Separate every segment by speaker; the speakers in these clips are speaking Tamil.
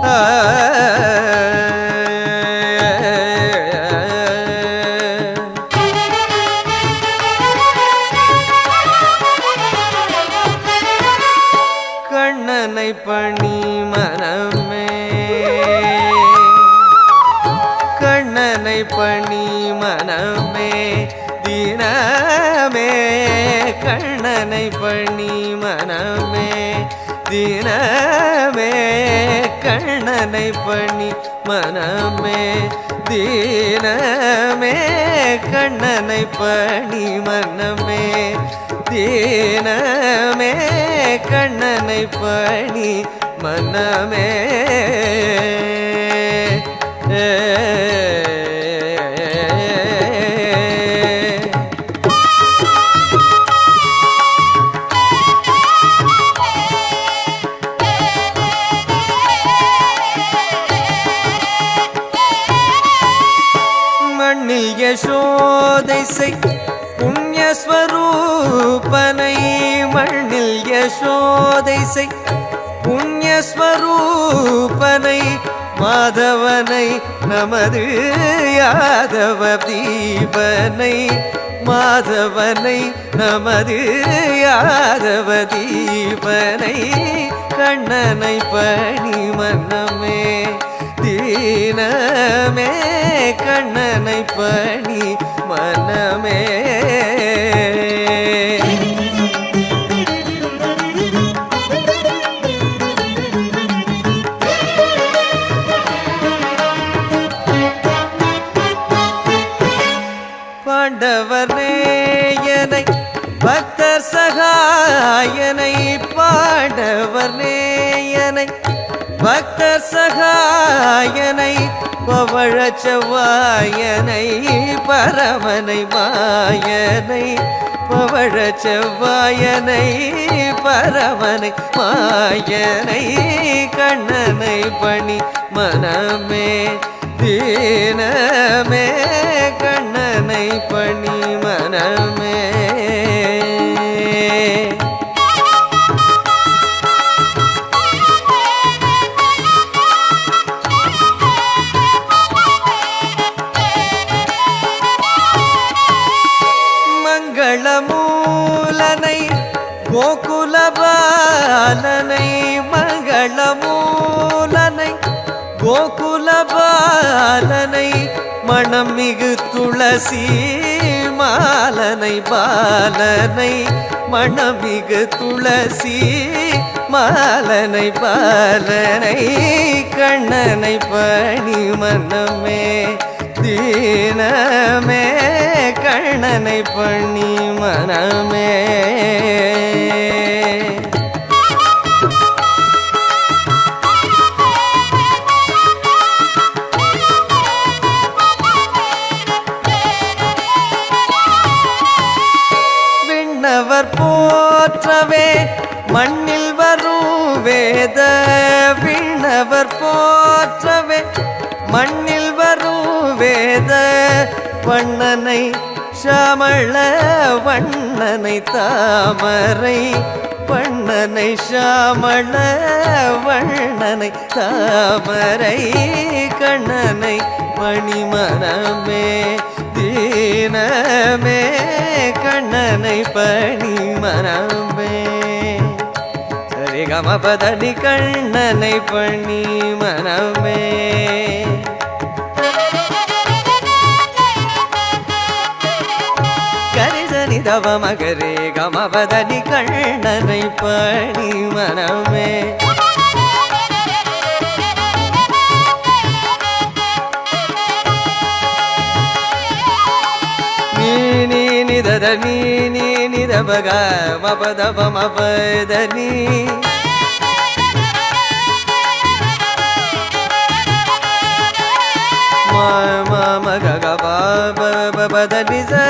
Speaker 1: கண்ணனை பணி மனமே. கண்ணனை பணி மனமே. தினமே கண்ணனை பணி மனமே. தினமே கண்ணனை பணி மனமே தீனமே கண்ணனை பணி மனமே தீனமே கண்ணனை பணி மனமே. ஏ யசோதைசை புண்ணியஸ்வரூபனை மண்ணில் யசோதைசை புண்ணியஸ்வரூபனை மாதவனை நமது யாதவ தீபனை மாதவனை நமது யாதவ தீபனை கண்ணனை பணி மன்னமே தீனமே கண்ணனை பணி மனமே. பாண்டவர் நேயனை பக்தர் சகாயனை பாண்டவர் நேயனை பக்த சகாயனை பவழ செவ்வாயனை பரமனை மாயனை பவழ செவ்வாயனை பரமனை மாயனை கண்ணனை பணி மனமே தீனமே கண்ணனை பணி கோகுலபாலனை மகளமூலனை கோகுலபாலனை மணம் மிகு துளசி மாலனை பாலனை மணமிகு துளசி மாலனை பாலனை கண்ணனை பணி மனமே தீனமே கண்ணனை பண்ணி மனமே. விண்ணவர் போற்றவே மண்ணில் வரும் வேத வண்ணனை ஷாமள வண்ணனை தாமரை வண்ணனை ஷாமள வண்ணனை தாமரை கண்ணனை மணிமரமே தீனமே கண்ணனை பணிமரமே. சரிகமபதனி கண்ணனை பணி மனமே தவ மகரே கமபதனி கண்ணனை பணி மனமே நீ நிதத நீ நீ நிதபக மபதப மபதனி மபத மக க பத ச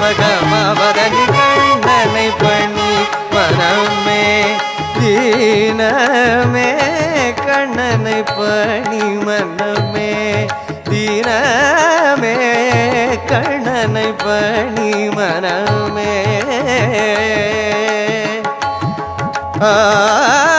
Speaker 1: நி கண்ணனை பணி மனமே தீனமே கண்ணனை பணி மனமே தீனமே கண்ணனை பணி மனமே ஆ